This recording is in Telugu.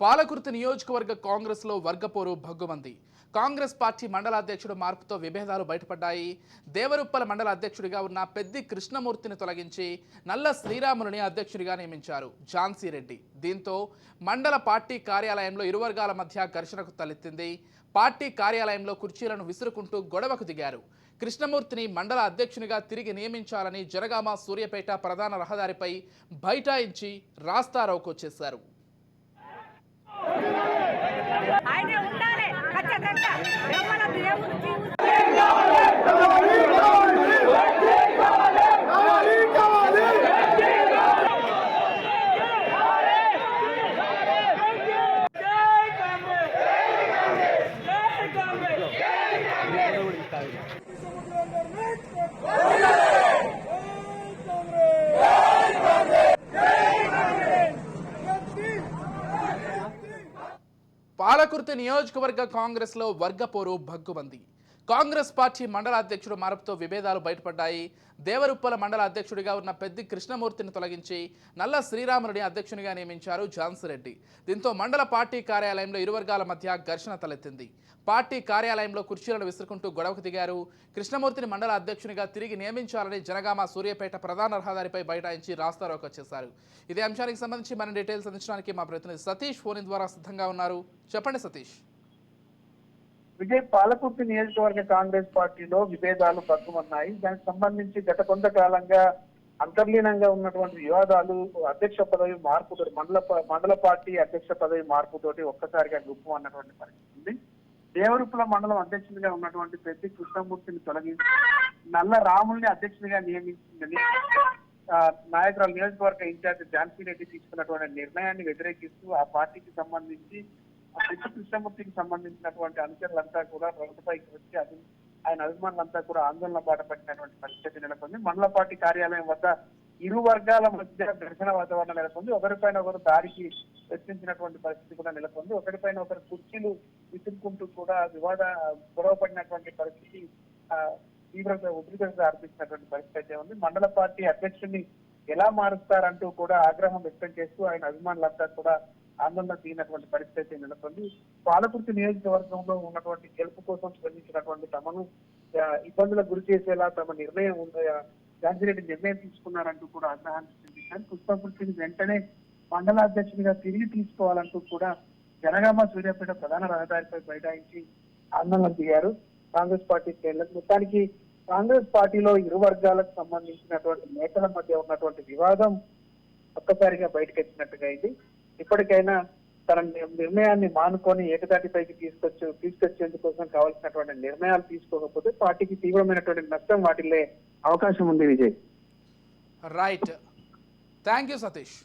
పాలకుర్తి నియోజకవర్గ కాంగ్రెస్లో వర్గపోరు భగ్గుమంది. కాంగ్రెస్ పార్టీ మండల అధ్యక్షుడు మార్పుతో విభేదాలు బయటపడ్డాయి. దేవరుప్పల మండల అధ్యక్షుడిగా ఉన్న పెద్ది కృష్ణమూర్తిని తొలగించి నల్ల శ్రీరాములని అధ్యక్షుడిగా నియమించారు ఝాన్సీ రెడ్డి. దీంతో మండల పార్టీ కార్యాలయంలో ఇరు వర్గాల మధ్య ఘర్షణకు తలెత్తింది. పార్టీ కార్యాలయంలో కుర్చీలను విసురుకుంటూ గొడవకు దిగారు. కృష్ణమూర్తిని మండల అధ్యక్షునిగా తిరిగి నియమించాలని జనగామ సూర్యపేట ప్రధాన రహదారిపై బైఠాయించి రాస్తారోకో పాలకుర్తి నియోజకవర్గ కాంగ్రెస్లో వర్గపోరు భగ్గుమంది కాంగ్రెస్ పార్టీ మండల అధ్యక్షుడు మార్పుతో విభేదాలు బయటపడ్డాయి. దేవరుప్పల మండల అధ్యక్షుడిగా ఉన్న పెద్ది కృష్ణమూర్తిని తొలగించి నల్ల శ్రీరాములని అధ్యక్షునిగా నియమించారు ఝాన్సీ రెడ్డి దీంతో మండల పార్టీ కార్యాలయంలో ఇరు వర్గాల మధ్య ఘర్షణ తలెత్తింది. పార్టీ కార్యాలయంలో కుర్చీలను విసురుకుంటూ గొడవకు దిగారు. కృష్ణమూర్తిని మండల అధ్యక్షునిగా తిరిగి నియమించాలని జనగామ సూర్యాపేట ప్రధాన రహదారిపై బైఠాయించి రాస్తారోకో వచ్చేశారు ఇదే అంశానికి సంబంధించి మన డీటెయిల్స్ అందించడానికి మా ప్రతినిధి సతీష్ ఫోన్ ద్వారా సిద్ధంగా ఉన్నారు. చెప్పండి సతీష్. విజయ్ పాలకుర్తి నియోజకవర్గ కాంగ్రెస్ పార్టీలో విభేదాలు పట్టుమన్నాయి దానికి సంబంధించి గత కొంతకాలంగా అంతర్లీనంగా ఉన్నటువంటి వివాదాలు అధ్యక్ష పదవి మార్పుతో మండల మండల పార్టీ అధ్యక్ష పదవి మార్పుతోటి ఒక్కసారిగా గుప్పు అన్నటువంటి పరిస్థితి ఉంది. దేవరుపుల మండలం అధ్యక్షుడిగా ఉన్నటువంటి పెద్ది కృష్ణమూర్తిని తొలగించి నల్ల రాముల్ని అధ్యక్షుడిగా నియమించిందని నాయకురాలు నియోజకవర్గ ఇన్ఛార్జ్ ఝాన్సీ రెడ్డి తీసుకున్నటువంటి నిర్ణయాన్ని వ్యతిరేకిస్తూ ఆ పార్టీకి సంబంధించి ఆ కృష్ణమూర్తికి సంబంధించినటువంటి అనుచరులంతా కూడా రోడ్డుపైకి వచ్చి అది ఆయన అభిమానులంతా కూడా ఆందోళన బాట పట్టినటువంటి పరిస్థితి నెలకొంది. మండలపాటి కార్యాలయం వద్ద ఇరు వర్గాల మధ్య ఘర్షణ వాతావరణం నెలకొంది. ఒకరిపైన ఒకరు దారికి ప్రశ్నించినటువంటి పరిస్థితి కూడా నెలకొంది. ఒకరిపైన ఒకరు కుర్చీలు విసురుకుంటూ కూడా వివాద గొడవ పడినటువంటి పరిస్థితి ఆ, తీవ్రంగా ఉద్రిక్తత అర్పించినటువంటి పరిస్థితి అయితే ఉంది. మండల పార్టీ అధ్యక్షుడిని ఎలా మారుస్తారంటూ కూడా ఆగ్రహం వ్యక్తం చేస్తూ ఆయన అభిమానులంతా కూడా ఆందోళన దిగినటువంటి పరిస్థితి అయితే నెలకొంది. పాలకుర్తి నియోజకవర్గంలో ఉన్నటువంటి గెలుపు కోసం స్పందించినటువంటి తమను ఇబ్బందులకు గురి చేసేలా తమ నిర్ణయం ఉంది గాంధీరెడ్డి నిర్ణయం తీసుకున్నారంటూ కూడా ఆగ్రహాన్ని చెందించారు పుష్పకృతిని వెంటనే మండలాధ్యక్షుడిగా తిరిగి తీసుకోవాలంటూ కూడా జనగామ సూర్యాపేట ప్రధాన రహదారిపై బైఠాయించి ఆందోళన దిగారు కాంగ్రెస్ పార్టీ శ్రేణులకు మొత్తానికి కాంగ్రెస్ పార్టీలో ఇరు వర్గాలకు సంబంధించినటువంటి నేతల మధ్య ఉన్నటువంటి వివాదం ఒక్కసారిగా బయటకు వచ్చినట్టుగా అయింది. ఇప్పటికైనా తన నిర్ణయాన్ని మానుకొని ఏకదాటిపైకి తీసుకొచ్చు తీసుకొచ్చేందుకోసం కావాల్సినటువంటి నిర్ణయాలు తీసుకోకపోతే పార్టీకి తీవ్రమైనటువంటి నష్టం వాటిల్లే అవకాశం ఉంది Vijay. Right thank you Satish